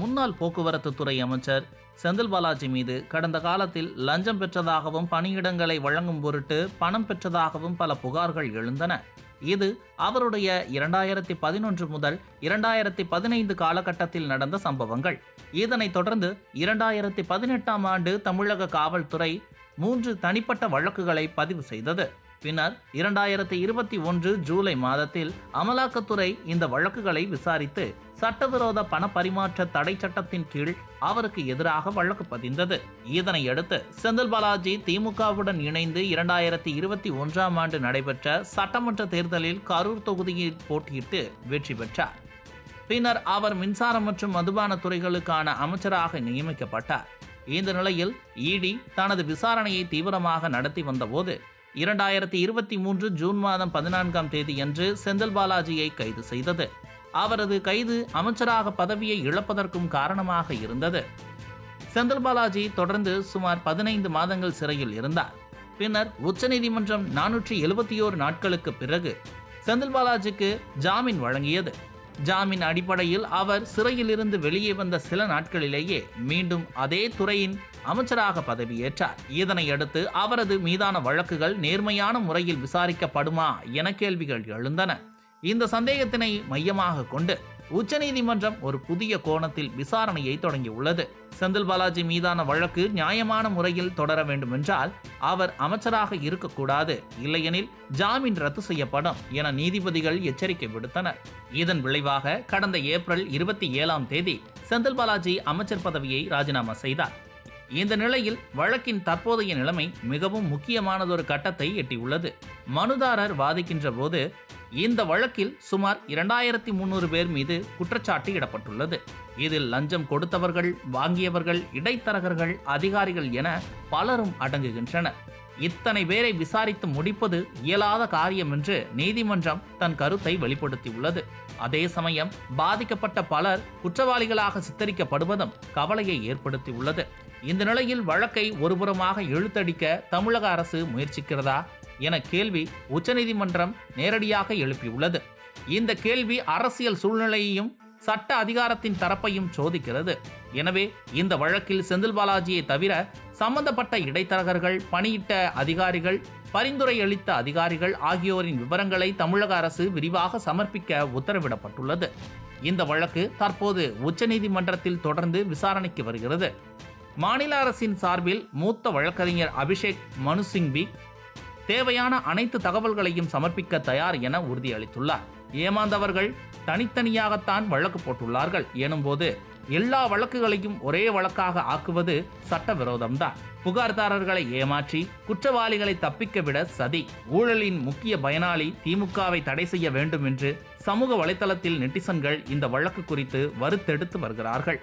முன்னாள் போக்குவரத்து துறை அமைச்சர் செந்தில் பாலாஜி மீது கடந்த காலத்தில் லஞ்சம் பெற்றதாகவும் பணியிடங்களை வழங்கும் பொருட்டு பணம் பெற்றதாகவும் பல புகார்கள் எழுந்தன. இது அவருடைய இரண்டாயிரத்தி பதினொன்று முதல் இரண்டாயிரத்தி பதினைந்து காலகட்டத்தில் நடந்த சம்பவங்கள். இதனைத் தொடர்ந்து இரண்டாயிரத்தி பதினெட்டாம் ஆண்டு தமிழக காவல்துறை மூன்று தனிப்பட்ட வழக்குகளை பதிவு செய்தது. பின்னர் இரண்டாயிரத்தி இருபத்தி ஒன்று ஜூலை மாதத்தில் அமலாக்கத்துறை இந்த வழக்குகளை விசாரித்து சட்டவிரோத பண பரிமாற்ற தடை சட்டத்தின் கீழ் அவருக்கு எதிராக வழக்கு பதிந்தது. இதனையடுத்து செந்தில் பாலாஜி திமுகவுடன் இணைந்து இரண்டாயிரத்தி இருபத்தி ஒன்றாம் ஆண்டு நடைபெற்ற சட்டமன்ற தேர்தலில் கரூர் தொகுதியில் போட்டியிட்டு வெற்றி பெற்றார். பின்னர் அவர் மின்சாரம் மற்றும் மதுபான துறைகளுக்கான அமைச்சராக நியமிக்கப்பட்டார். இந்த நிலையில் இடி தனது விசாரணையை தீவிரமாக நடத்தி வந்தபோது இரண்டாயிரத்தி இருபத்தி மூன்று ஜூன் மாதம் பதினான்காம் தேதியன்று செந்தில் பாலாஜியை கைது செய்தது. அவரது கைது அமைச்சராக பதவியை இழப்பதற்கும் காரணமாக இருந்தது. செந்தில் பாலாஜி தொடர்ந்து சுமார் பதினைந்து மாதங்கள் சிறையில் இருந்தார். பின்னர் உச்சநீதிமன்றம் நானூற்றி எழுபத்தி ஓரு நாட்களுக்கு பிறகு செந்தில் பாலாஜிக்கு ஜாமீன் வழங்கியது. ஜாமீன் அடிப்படையில் அவர் சிறையில் இருந்து வெளியே வந்த சில நாட்களிலேயே மீண்டும் அதே துறையின் அமைச்சராக பதவியேற்றார். இதனையடுத்து அவரது மீதான வழக்குகள் நேர்மையான முறையில் விசாரிக்கப்படுமா என கேள்விகள் எழுந்தன. இந்த சந்தேகத்தினை மையமாக கொண்டு உச்சநீதிமன்றம் ஒரு புதிய கோணத்தில் விசாரணையை தொடங்கியுள்ளது. செந்தில் பாலாஜி மீதான வழக்கு நியாயமான முறையில் தொடர வேண்டுமென்றால் அவர் அமைச்சராக இருக்கக்கூடாது. இல்லையெனில் ஜாமீன் ரத்து செய்யப்படும் என நீதிபதிகள் எச்சரிக்கை விடுத்தனர். இதன் விளைவாக கடந்த ஏப்ரல் இருபத்தி ஏழாம் தேதி செந்தில் பாலாஜி அமைச்சர் பதவியை ராஜினாமா செய்தார். இந்த நிலையில் வழக்கின் தற்போதைய நிலைமை மிகவும் முக்கியமானதொரு கட்டத்தை எட்டியுள்ளது. மனுதாரர் வாதிக்கின்ற போது இந்த வழக்கில் சுமார் இரண்டாயிரத்தி முன்னூறு பேர் மீது குற்றச்சாட்டு இடப்பட்டுள்ளது. இதில் லஞ்சம் கொடுத்தவர்கள் வாங்கியவர்கள் இடைத்தரகர்கள் அதிகாரிகள் என பலரும் அடங்குகின்றனர். இத்தனை பேரை விசாரித்து முடிப்பது இயலாத காரியம் என்று நீதிமன்றம் தன் கருத்தை வெளிப்படுத்தியுள்ளது. அதே சமயம் பாதிக்கப்பட்ட பலர் குற்றவாளிகளாக சித்தரிக்கப்படுவதும் கவலையை ஏற்படுத்தியுள்ளது. இந்த நிலையில் வழக்கை ஒருபுறமாக இழுத்தடிக்க தமிழக அரசு முயற்சிக்கிறதா என கேள்வி உச்சநீதிமன்றம் நேரடியாக எழுப்பியுள்ளது. இந்த கேள்வி அரசியல் சூழ்நிலையையும் சட்ட அதிகாரத்தின் தரப்பையும் சோதிக்கிறது. எனவே இந்த வழக்கில் செந்தில் பாலாஜியை தவிர சம்பந்தப்பட்ட இடைத்தரகர்கள் பணியிட்ட அதிகாரிகள் பரிந்துரை அளித்த அதிகாரிகள் ஆகியோரின் விவரங்களை தமிழக அரசு விரிவாக சமர்ப்பிக்க உத்தரவிடப்பட்டுள்ளது. இந்த வழக்கு தற்போது உச்சநீதிமன்றத்தில் தொடர்ந்து விசாரணைக்கு வருகிறது. மாநில அரசின் சார்பில் மூத்த வழக்கறிஞர் அபிஷேக் மனு சிங்வி தேவையான அனைத்து தகவல்களையும் சமர்ப்பிக்க தயார் என உறுதியளித்துள்ளார். ஏமாந்தவர்கள் தனித்தனியாகத்தான் வழக்கு போட்டுள்ளார்கள். எனும்போது எல்லா வழக்குகளையும் ஒரே வழக்காக ஆக்குவது சட்டவிரோதம்தான். புகார்தாரர்களை ஏமாற்றி குற்றவாளிகளை தப்பிக்க விட சதி ஊழலின் முக்கிய பயனாளி திமுகவை தடை செய்ய வேண்டும் என்று சமூக வலைதளத்தில் நெட்டிசன்கள் இந்த வழக்கு குறித்து வருத்தெடுத்து வருகிறார்கள்.